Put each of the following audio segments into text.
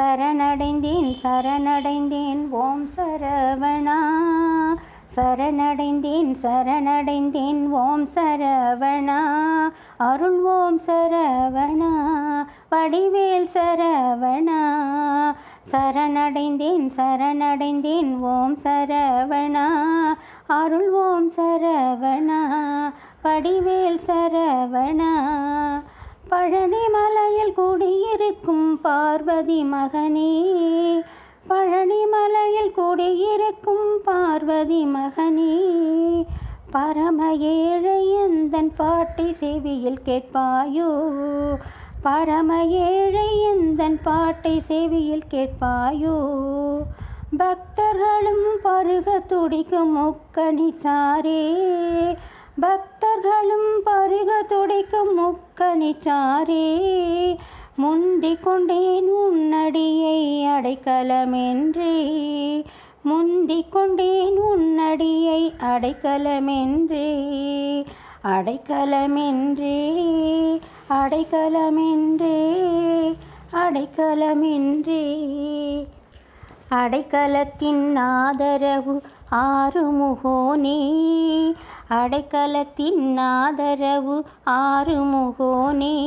சரணடைந்தேன் சரணடைந்தேன் ஓம் சரவணா. சரணடைந்தேன் சரணடைந்தேன் ஓம் சரவணா. அருள் ஓம் சரவணா வடிவேல் சரவணா. சரணடைந்தேன் சரணடைந்தேன் ஓம் சரவணா. அருள் ஓம் சரவணா வடிவேல் சரவணா. பழனி குடியிருக்கும் பார்வதி மகனே பழனிமலையில் குடியிருக்கும் பார்வதி மகனே பரம ஏழை எந்தன் பாட்டை செவியில் கேட்பாயோ? பரம ஏழை எந்தன் பாட்டை செவியில் கேட்பாயோ? பக்தர்களும் பருக துடிக்கும் முக்கணிச்சாரே பக்தர்களும் பருக துடிக்கும் முக்கணிச்சாரே முந்திக் கொண்டேன் உன்னடியை அடைக்கலமென்றே. முந்திக் கொண்டேன் உன்னடியை அடைக்கலமென்றே. அடைக்கலமென்றே. அடைக்கலமென்றே. அடைக்கலமென்றே. அடைக்கலத்தின் ஆதரவு ஆறுமுகோனே அடைக்கலத்தின் ஆதரவு ஆறுமுகோனே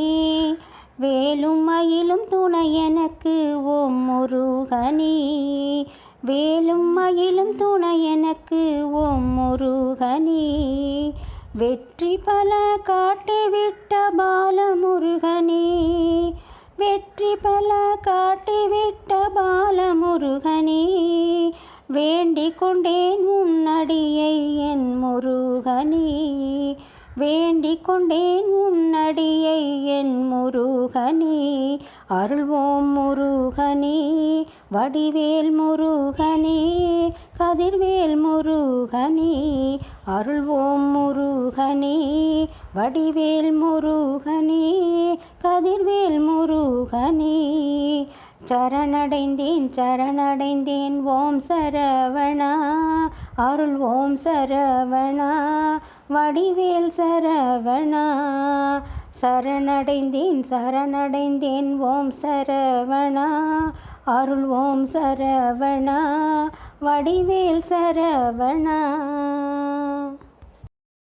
வேலும் மயிலும் துணை எனக்கு ஓம் முருகனே. வேலும் மயிலும் துணை எனக்கு ஓம் முருகனே. வெற்றி பல காட்டிவிட்ட பாலமுருகனே. வெற்றி பல காட்டிவிட்ட பாலமுருகனே. வேண்டிக் கொண்டேன் உன்னடியை என் முருகனே. வேண்டிக் கொண்டேன் உன்னடியை என் முருகனே. அருள்வோம் முருகனே வடிவேல் முருகனே கதிர்வேல் முருகனே. அருள்வோம் முருகனே வடிவேல் முருகனே கதிர்வேல் முருகனே. சரணடைந்தேன் சரணடைந்தேன் ஓம் சரவணா. அருள் ஓம் சரவணா வடிவேல் சரவணா. சரணடைந்தேன் சரணடைந்தேன் ஓம் சரவணா. அருள் ஓம் சரவணா வடிவேல் சரவணா.